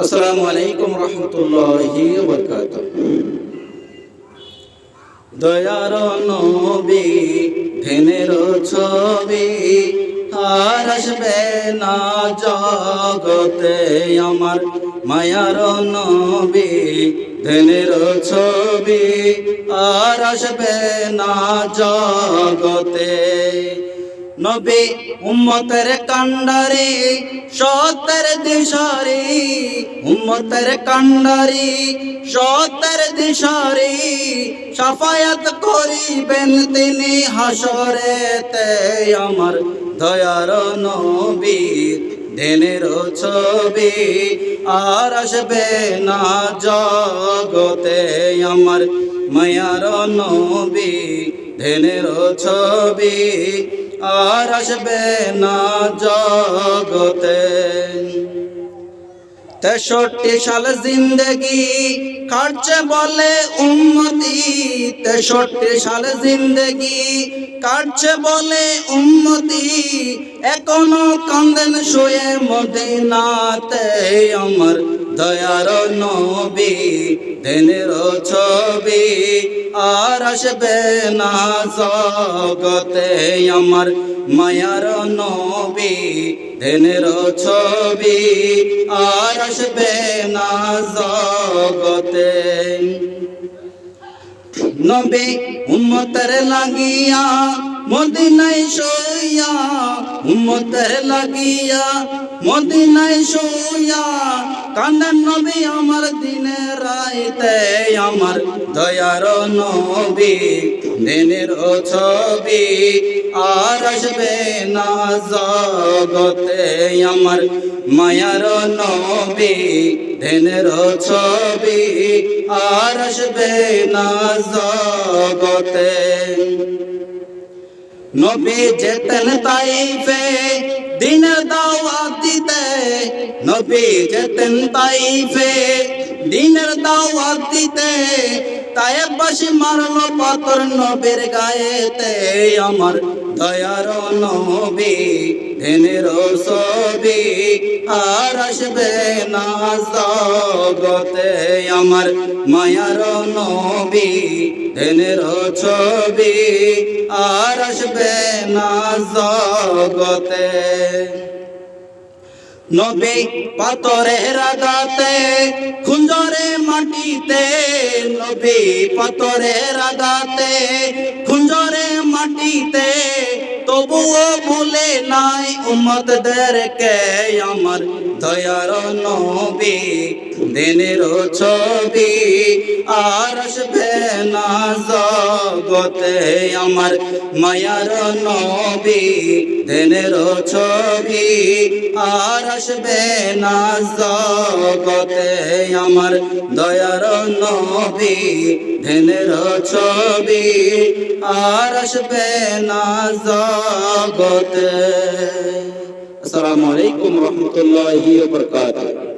আসসালামু আলাইকুম রহমতুল্লাহি দয়ার নবী ভেনের ছবি, আর আসবে না জগতে আমার মায়ার নবী ধনের ছবি, আর আসবে না জগতে। নবী উম্মতের কান্ডারি সতের দিশারি, উম্মতের কান্ডারি সতের দিশারি, সাফায়াত করিবেন তিনি হাসরেতে আমার দয়ার নবী, দিনের ছবি। আর আসবে না জগতে আমার মায়ার নবী ধনের ছবি। আর আসবে না জগতে। তেষট্টি সাল জিন্দগি কাটছে বলে উন্নতি তেষট্টি সাল জিন্দগি কাটছে বলে উন্নতি এখনও কান্দেন শুয়ে মদিনাতে আমার দয়ার নবী, দিনের ছবি, আর আসবে না জগতে আমার মায়ার নবী, দিনের ছবি, আর আসবে না জগতে। নবী উম্মতের লাগিয়া মদিনাই সইয়া, উম্মতের লাগিয়া মদিনাই সইয়া কান্দান নবী আমার দিনে রাইতে আমার দয়ার নবী, দিনের ছবি আর আসবে না জগতে আমার মায়ার নবী, দিনের ছবি আর আসবে না জগতে। নবী যেতেন তাইফে, দিনের দাওয়াত দিতে নবী যেতেন তাইফে, দিনের দাওয়াত দিতে। তায়েবাসী মারলো পাথর নবীর গায়েতে। আমার দয়ার নবী, দিনের ছবি আর আসবে না জগতে। আমার মায়ার নবী, দিনের ছবি আর আসবে না জগতে। নবী পাতরের আগাতে খুঞ্জরে মাটিতে, নবী পাতরের আগাতে খুঞ্জরে মাটিতে, তবুও ভুলে নাই উম্মতদেরকে আমার দয়ার নবী, দিনের ছবি আর না জগতে আমার মায়ার নবী, দিনের ছবি আসবে না জগতে আমার দয়ার নবী দিনের ছবি। আর আসবে না জগতে। আসসালামু আলাইকুম রহমতুল্লাহি ওয়া বারাকাতুহু।